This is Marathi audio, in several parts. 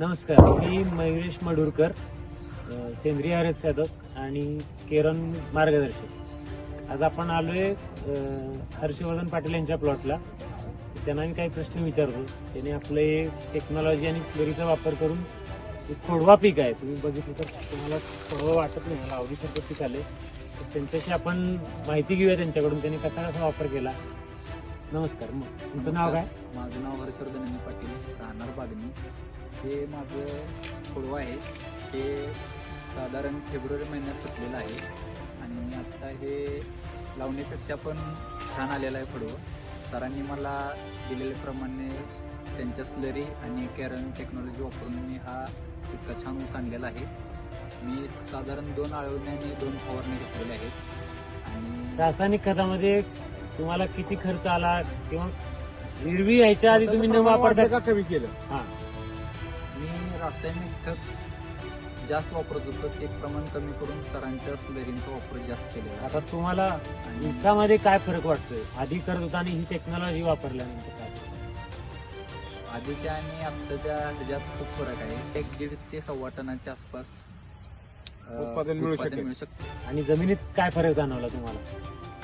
नमस्कार मी मयुरेश मडुरकर सेंद्रिय हरित साधक आणि केरन मार्गदर्शक. आज आपण आलोय अ, हर्षवर्धन पाटील यांच्या प्लॉटला. त्यांना मी काही प्रश्न विचारतो. त्याने आपले टेक्नॉलॉजी आणि स्लरीचा वापर करून एक खोडवा पीक आहे. तुम्ही बघितलं तर तुम्हाला खोडवा वाटत नाही मला आवडीसारखं पीक आले तर त्यांच्याशी आपण माहिती घेऊया त्यांच्याकडून त्यांनी कसा कसा वापर केला. नमस्कार मग तुमचं नाव काय? माझं नाव हर्षवर्धन पाटील राहणार बागणी हे माझं खोडवा आहे. हे साधारण फेब्रुवारी महिन्यात सुटलेलं आहे. आणि आत्ता हे लावण्यापेक्षा पण छान आलेलं आहे खोडवं सरांनी मला दिलेल्याप्रमाणे त्यांच्या स्लरी आणि कॅरन टेक्नॉलॉजी वापरून मी हा इतका छान ऊस आणलेला आहे. मी साधारण दोन आळवण्या आणि दोन फवारणी घेतलेल्या आहेत. आणि रासायनिक खतामध्ये तुम्हाला किती खर्च आला किंवा हिरवी यायच्या आधी तुम्ही न वापरता का कमी केलं? हा. रासायनिक खत जास्त वापरत होतो. ते प्रमाण कमी करून सरांच्या स्लरींचा वापर जास्त केलेला आता तुम्हाला ऊसामध्ये काय फरक वाटतोय? आधी करत होता आणि ही टेक्नॉलॉजी वापरल्यानंतर काय आधीच्या आणि आत्ताच्या ह्याच्यात खूप फरक आहे. एक दीड ते सव्वा टनाच्या आसपास अं, उत्पादन मिळू शकेल. मिळू शकते. आणि जमिनीत काय फरक जाणवला तुम्हाला?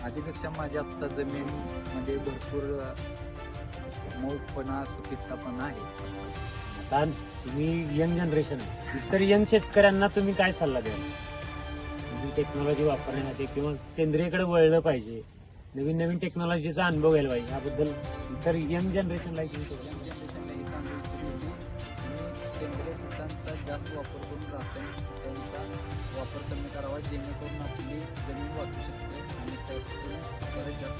आधीपेक्षा माझ्या आत्ता जमीन मध्ये भरपूर अं, मऊपणा सुपीकतापणा आहे. कारण तुम्ही यंग जनरेशन आहे. इतर यंग शेतकऱ्यांना तुम्ही काय सल्ला द्याल? म्हणजे ही टेक्नॉलॉजी वापरण्यासाठी किंवा सेंद्रियकडे वळलं पाहिजे. नवीन नवीन टेक्नॉलॉजीचा अनुभव घ्यायला पाहिजे. याबद्दल इतर यंग जनरेशनला जास्त वापर करून रासायनिक खतांचा वापर कमी करावा जेणेकरून आपली जमीन वाचू शकते आणि त्यातून जास्त